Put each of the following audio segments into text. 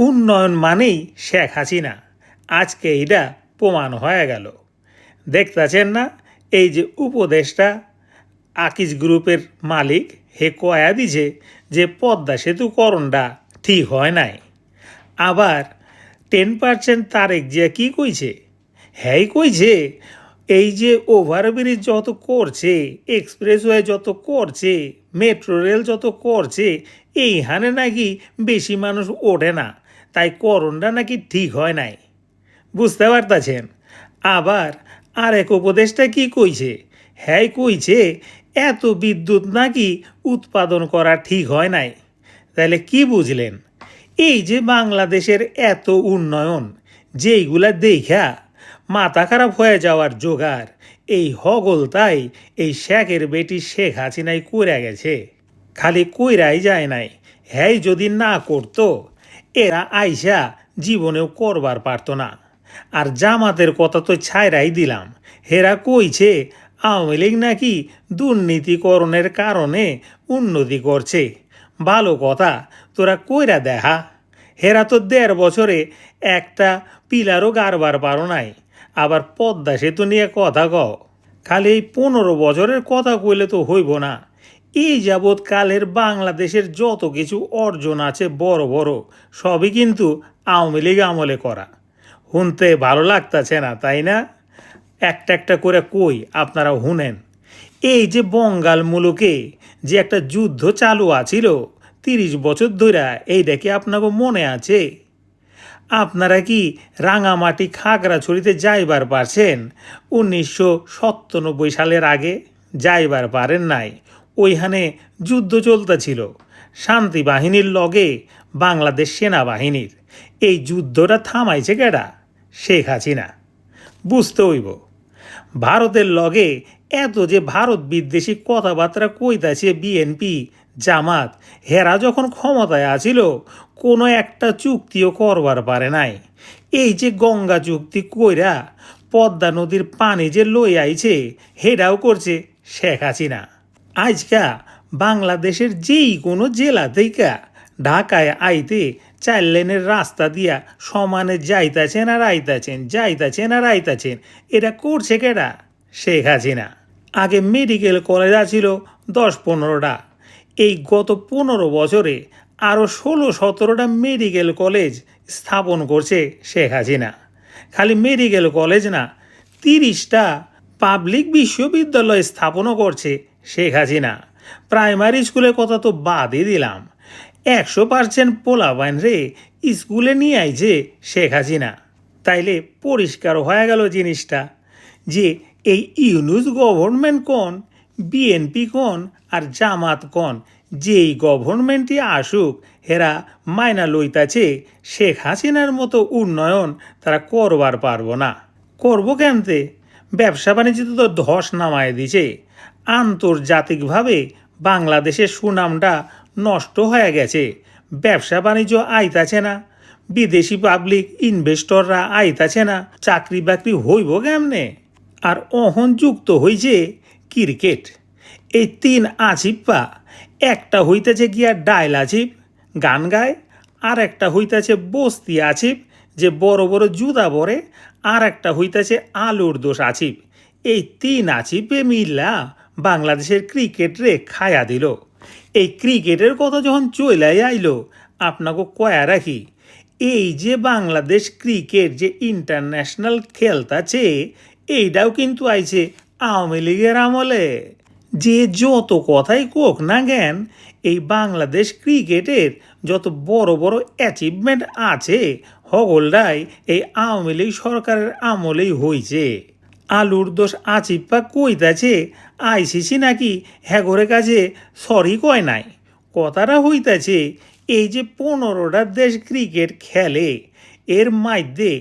উন্নয়ন মানেই শেখ হাসিনা। আজকে এটা প্রমাণ হয়ে গেল। দেখতেছেন না এই যে উপদেশটা আকিজ গ্রুপের মালিক হে কয়া দিছে যে পদ্মা সেতু করণটা ঠিক হয় নাই। আবার টেন পার্সেন্ট তারেক যে কি কইছে? হ্যাঁ কইছে, এই যে ওভারব্রিজ যত করছে, এক্সপ্রেসওয়ে যত করছে, মেট্রো রেল যত করছে, এইখানে নাকি বেশি মানুষ ওঠে না। তাই করণটা নাকি ঠিক হয় নাই। বুঝতে পারতাছেন? আবার আরেক উপদেশটা কি কইছে? হ্যাঁ কইছে, এত বিদ্যুৎ নাকি উৎপাদন করা ঠিক হয় নাই। তাহলে কি বুঝলেন? এই যে বাংলাদেশের এত উন্নয়ন, যেইগুলা দেখা মাথা খারাপ হয়ে যাওয়ার জোগাড়, এই হগল তাই এই শেখের বেটি শেখ হাসিনাই কইরা গেছে। খালি কইরাই যায় নাই। হ্যাঁ যদি না করতো এরা আইসা জীবনেও করবার পারতো না। আর জামাতের কথা তো ছাইরাই দিলাম। হেরা কইছে, আওয়ামী লীগ নাকি দুর্নীতিকরণের কারণে উন্নতি করছে। ভালো কথা, তোরা কইরা দেখা। হেরা তো দেড় বছরে একটা পিলারও গারবার পারো নাই। আবার পদ্মা সেতু নিয়ে কথা কও। খালি এই পনেরো বছরের কথা কইলে তো হইব না। এই যাবৎকালের বাংলাদেশের যত কিছু অর্জন আছে বড় বড়, সবই কিন্তু আওয়ামী লীগ আমলে করা। শুনতে ভালো লাগতাছে না, তাই না? একটা একটা করে কই আপনারা শুনেন এই যে বঙ্গাল মুলুকে যে একটা যুদ্ধ চালু আছিল, তিরিশ বছর ধরে এইটা কি আপনাকে মনে আছে? আপনারা কি রাঙামাটি খাগড়াছড়িতে যাইবার পারছেন? উনিশশো সালের আগে যাইবার পারেন নাই। ওইখানে যুদ্ধ চলতেছিল। শান্তি বাহিনীর লগে বাংলাদেশ সেনাবাহিনীর। এই যুদ্ধটা থামাইছে কেডা? শেখ হাসিনা। বুঝতে হইব। ভারতের লগে এত যে ভারত বিদ্বেষী কথাবার্তা কইতাছে বিএনপি, জামাত, হেরা যখন ক্ষমতায় আছিল, কোনো একটা চুক্তিও করবার পারে নাই। এই যে গঙ্গা চুক্তি কইরা পদ্মা নদীর পানি যে লই আইছে, হেরাও করছে শেখ হাসিনা। আজকা বাংলাদেশের যেই কোনো জেলা থেকে ঢাকায় আইতে চার লেনের রাস্তা দিয়া সমানে যাইতাছেন আর আইতাছেন, যাইতাছেন আর আইতাছেন এটা করছে কেডা? শেখ হাসিনা। আগে মেডিকেল কলেজ আছিল দশ পনেরোটা। এই গত পনেরো বছরে আরও ষোলো সতেরোটা মেডিকেল কলেজ স্থাপন করছে শেখ হাসিনা। খালি মেডিকেল কলেজ না, তিরিশটা পাবলিক বিশ্ববিদ্যালয় স্থাপনও করছে শেখ হাসিনা, প্রাইমারি স্কুলের কথা তো বাদই দিলাম। একশো পার্সেন্ট পোলাবাইন রে স্কুলে নিয়ে আইছে শেখ হাসিনা। তাইলে পরিষ্কার হয়ে গেল জিনিসটা যে এই ইউনুস গভর্নমেন্ট কোন, বিএনপি কোন আর জামাত কোন, যেই গভর্নমেন্টই আসুক, হেরা মাইনা লইতাছে শেখ হাসিনার মতো উন্নয়ন তারা করবার পারব না। করব কেনতে ব্যবসা বাণিজ্য তো ধস নামায় দিছে। আন্তর্জাতিকভাবে বাংলাদেশের সুনামটা নষ্ট হয়ে গেছে। ব্যবসা বাণিজ্য আইতাছে না। বিদেশি পাবলিক ইনভেস্টররা আইতাছে না। চাকরি বাকরি হইব কেমনে? আর অহন যুক্ত হইছে ক্রিকেট। এই তিন আছিপ্পা একটা হইতেছে গিয়া ডাইল আছিপ গান গায়। আর একটা হইতেছে বস্তি আছিপ যে বড় বড় জুদা বরে আর একটা হইতেছে আলুর দোষ আছিপ এই তিন আছিপে মিল্লা বাংলাদেশের ক্রিকেট রে খায়া দিল। এই ক্রিকেটের কথা যখন চলে আইলো, আপনাকে কয়া রাখি, এই যে বাংলাদেশ ক্রিকেট যে ইন্টারন্যাশনাল খেলতাছে এইটাও কিন্তু আইছে আওয়ামী লীগের আমলে। যে যত কথাই কোক না জ্ঞান এই বাংলাদেশ ক্রিকেটের যত বড় বড় অ্যাচিভমেন্ট আছে হগলরাই এই আওয়ামী লীগ সরকারের আমলেই হইছে। আলুর দোষ আচিপ্পা কইতাছে আইসিসি নাকি হ্যাগরে কাছে সরি কয় নাই। কথাটা হইতাছে, এই যে পনেরোটা দেশ ক্রিকেট খেলে, এর মাধ্যমে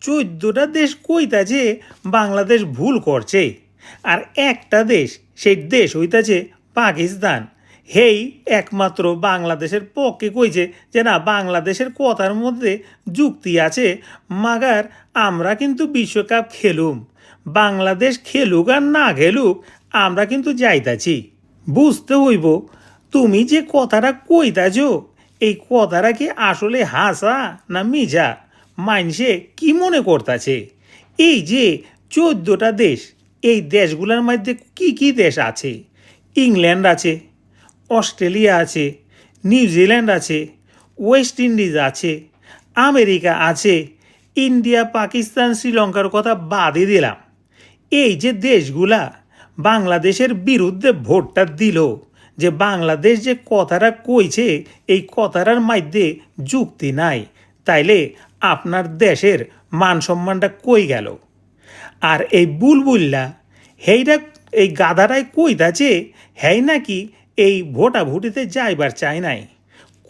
চোদ্দোটা দেশ কইতাছে বাংলাদেশ ভুল করছে, আর একটা দেশ, সেই দেশ হইতাছে পাকিস্তান। হেই, একমাত্র বাংলাদেশের পক্ষে কইছে যে না, বাংলাদেশের কথার মধ্যে যুক্তি আছে, মাগার আমরা কিন্তু বিশ্বকাপ খেলুম। বাংলাদেশ খেলুক আর না খেলুক, আমরা কিন্তু যাইতাছি। বুঝতে হইব, তুমি যে কথাটা কইতাছ, এই কথাটা কি আসলে হাসা না মিজা? মাইনসে কি মনে করতেছে? এই যে চোদ্দোটা দেশ, এই দেশগুলোর মধ্যে কি কি দেশ আছে? ইংল্যান্ড আছে অস্ট্রেলিয়া আছে নিউজিল্যান্ড আছে, ওয়েস্ট ইন্ডিজ আছে, আমেরিকা আছে, ইন্ডিয়া, পাকিস্তান, শ্রীলঙ্কার কথা বাদই দিলাম। এই যে দেশগুলা বাংলাদেশের বিরুদ্ধে ভোটটা দিল, যে বাংলাদেশ যে কথাটা কইছে, এই কথাটার মধ্যে যুক্তি নাই, তাইলে আপনার দেশের মান সম্মানটা কই গেল? আর এই বুলবুল্লা হেইটা এই গাধাটাই কইতাছে, হেই নাকি এই ভোটাভুটিতে যাইবার চাই নাই।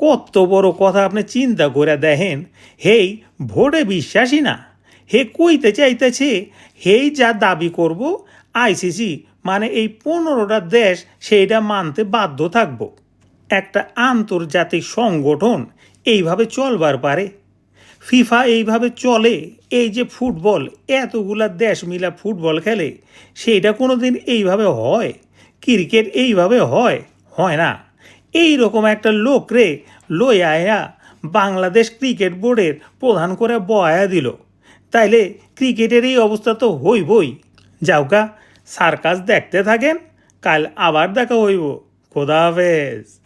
কত বড় কথা আপনি চিন্তা করে দেখেন। হেই, ভোটে বিশ্বাসী না। হে কইতে চাইতেছে, হেই যা দাবি করব, আইসিসি মানে এই পনেরোটা দেশ সেইটা মানতে বাধ্য থাকব। একটা আন্তর্জাতিক সংগঠন এইভাবে চলবার পারে। ফিফা এইভাবে চলে, এই যে ফুটবল, এতগুলা দেশ মিলা ফুটবল খেলে, সেইটা কোনো দিন এইভাবে হয়? ক্রিকেট এইভাবে হয়? হয় না। এই রকম একটা লোক রে লই বাংলাদেশ ক্রিকেট বোর্ডের প্রধান করে বয়া দিল। তাইলে ক্রিকেটের এই অবস্থা তো হইবই। যাওকা সার্কাস দেখতে থাকেন, কাল আবার দেখা হইব। খোদা হাফেজ।